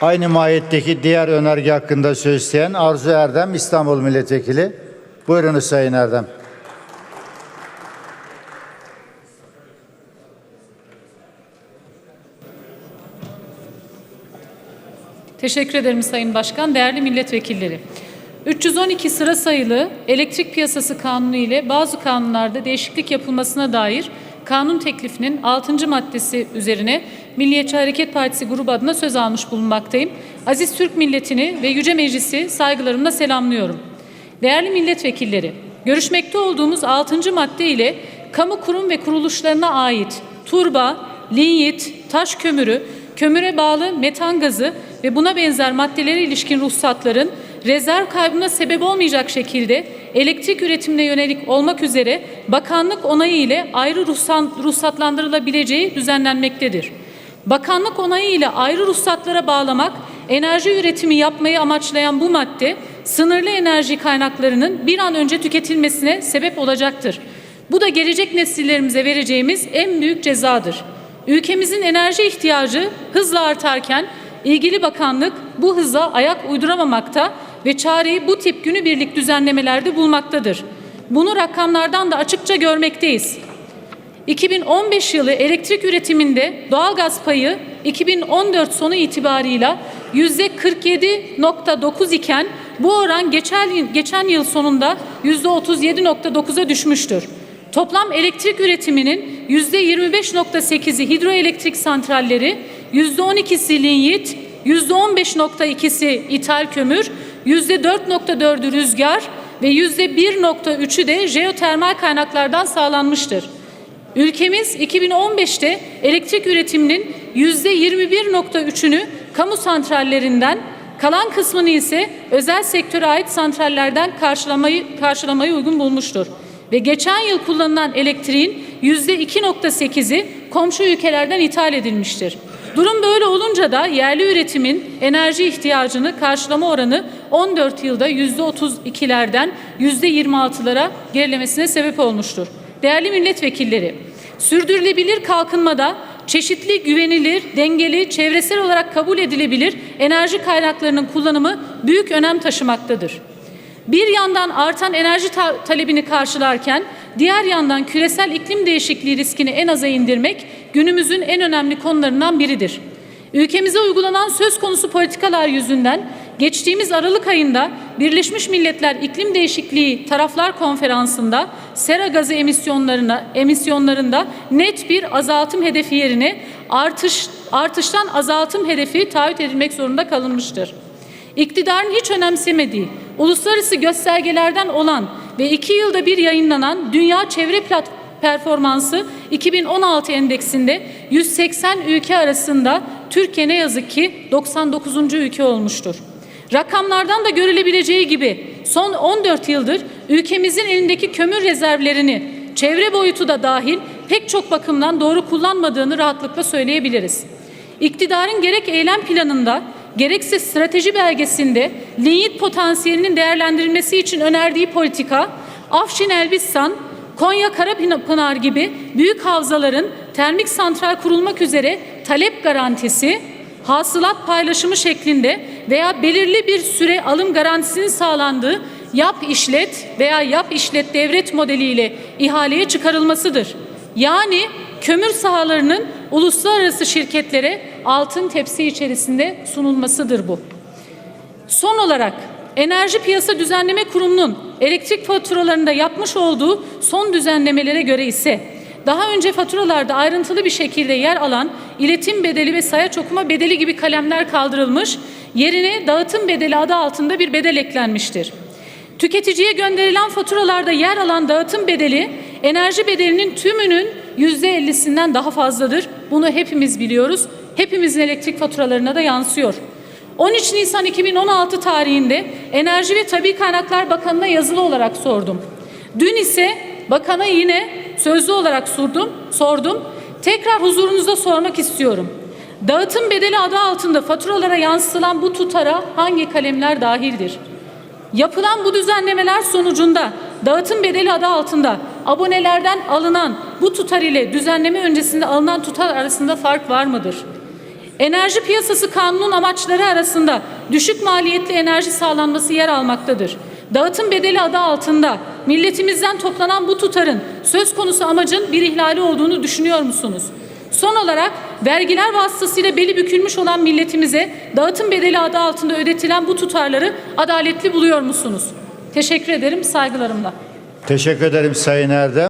Aynı mahiyetteki diğer önerge hakkında söz isteyen Arzu Erdem İstanbul Milletvekili. Buyurunuz Sayın Erdem. Teşekkür ederim Sayın Başkan. Değerli milletvekilleri. 312 sıra sayılı Elektrik Piyasası Kanunu ile bazı kanunlarda değişiklik yapılmasına dair kanun teklifinin 6. maddesi üzerine Milliyetçi Hareket Partisi grubu adına söz almış bulunmaktayım. Aziz Türk milletini ve Yüce Meclisi saygılarımla selamlıyorum. Değerli milletvekilleri, görüşmekte olduğumuz 6. madde ile kamu kurum ve kuruluşlarına ait turba, linyit, taş kömürü, kömüre bağlı metan gazı ve buna benzer maddelere ilişkin ruhsatların rezerv kaybına sebep olmayacak şekilde elektrik üretimine yönelik olmak üzere bakanlık onayı ile ayrı ruhsat, ruhsatlandırılabileceği düzenlenmektedir. Bakanlık onayı ile ayrı ruhsatlara bağlamak, enerji üretimi yapmayı amaçlayan bu madde, sınırlı enerji kaynaklarının bir an önce tüketilmesine sebep olacaktır. Bu da gelecek nesillerimize vereceğimiz en büyük cezadır. Ülkemizin enerji ihtiyacı hızla artarken ilgili bakanlık bu hıza ayak uyduramamakta ve çareyi bu tip günübirlik düzenlemelerde bulmaktadır. Bunu rakamlardan da açıkça görmekteyiz. 2015 yılı elektrik üretiminde doğalgaz payı 2014 sonu itibarıyla %47.9 iken bu oran geçen, geçen yıl sonunda %37.9'a düşmüştür. Toplam elektrik üretiminin %25.8'i hidroelektrik santralleri, %12'si linyit, %15.2'si ithal kömür, %4.4'ü rüzgar ve %1.3'ü de jeotermal kaynaklardan sağlanmıştır. Ülkemiz 2015'te elektrik üretiminin %21.3'ünü kamu santrallerinden, kalan kısmını ise özel sektöre ait santrallerden karşılamayı, karşılamayı uygun bulmuştur. Ve geçen yıl kullanılan elektriğin %2.8'i komşu ülkelerden ithal edilmiştir. Durum böyle olunca da yerli üretimin enerji ihtiyacını karşılama oranı 14 yılda %32'lerden %26'lara gerilemesine sebep olmuştur. Değerli milletvekilleri, sürdürülebilir kalkınmada çeşitli, güvenilir, dengeli, çevresel olarak kabul edilebilir enerji kaynaklarının kullanımı büyük önem taşımaktadır. Bir yandan artan enerji ta talebini karşılarken diğer yandan küresel iklim değişikliği riskini en aza indirmek günümüzün en önemli konularından biridir. Ülkemize uygulanan söz konusu politikalar yüzünden geçtiğimiz Aralık ayında Birleşmiş Milletler İklim Değişikliği Taraflar Konferansı'nda sera gazı emisyonlarına emisyonlarında net bir azaltım hedefi yerine artış artıştan azaltım hedefi taahhüt edilmek zorunda kalınmıştır. İktidarın hiç önemsemediği uluslararası göstergelerden olan ve iki yılda bir yayınlanan Dünya Çevre Plat Performansı 2016 endeksinde 180 ülke arasında Türkiye ne yazık ki 99. ülke olmuştur. Rakamlardan da görülebileceği gibi son 14 yıldır ülkemizin elindeki kömür rezervlerini çevre boyutu da dahil pek çok bakımdan doğru kullanmadığını rahatlıkla söyleyebiliriz. İktidarın gerek eylem planında gerekse strateji belgesinde linyit potansiyelinin değerlendirilmesi için önerdiği politika Afşin Elbistan, Konya Karapınar gibi büyük havzaların termik santral kurulmak üzere talep garantisi, hasılat paylaşımı şeklinde veya belirli bir süre alım garantisinin sağlandığı yap işlet veya yap işlet devret modeliyle ihaleye çıkarılmasıdır. Yani kömür sahalarının uluslararası şirketlere altın tepsi içerisinde sunulmasıdır bu. Son olarak Enerji Piyasa Düzenleme Kurumu'nun elektrik faturalarında yapmış olduğu son düzenlemelere göre ise daha önce faturalarda ayrıntılı bir şekilde yer alan iletim bedeli ve sayaç okuma bedeli gibi kalemler kaldırılmış, yerine dağıtım bedeli adı altında bir bedel eklenmiştir. Tüketiciye gönderilen faturalarda yer alan dağıtım bedeli enerji bedelinin tümünün yüzde ellisinden daha fazladır. Bunu hepimiz biliyoruz. Hepimizin elektrik faturalarına da yansıyor. 13 Nisan 2016 tarihinde Enerji ve Tabi Kaynaklar Bakanı'na yazılı olarak sordum. Dün ise bakana yine sözlü olarak sordum, sordum. Tekrar huzurunuzda sormak istiyorum. Dağıtım bedeli adı altında faturalara yansıtılan bu tutara hangi kalemler dahildir? Yapılan bu düzenlemeler sonucunda dağıtım bedeli adı altında abonelerden alınan bu tutar ile düzenleme öncesinde alınan tutar arasında fark var mıdır? Enerji Piyasası Kanunu'nun amaçları arasında düşük maliyetli enerji sağlanması yer almaktadır. Dağıtım bedeli adı altında milletimizden toplanan bu tutarın söz konusu amacın bir ihlali olduğunu düşünüyor musunuz? Son olarak vergiler vasıtasıyla beli bükülmüş olan milletimize dağıtım bedeli adı altında ödetilen bu tutarları adaletli buluyor musunuz? Teşekkür ederim saygılarımla. Teşekkür ederim Sayın Erdem.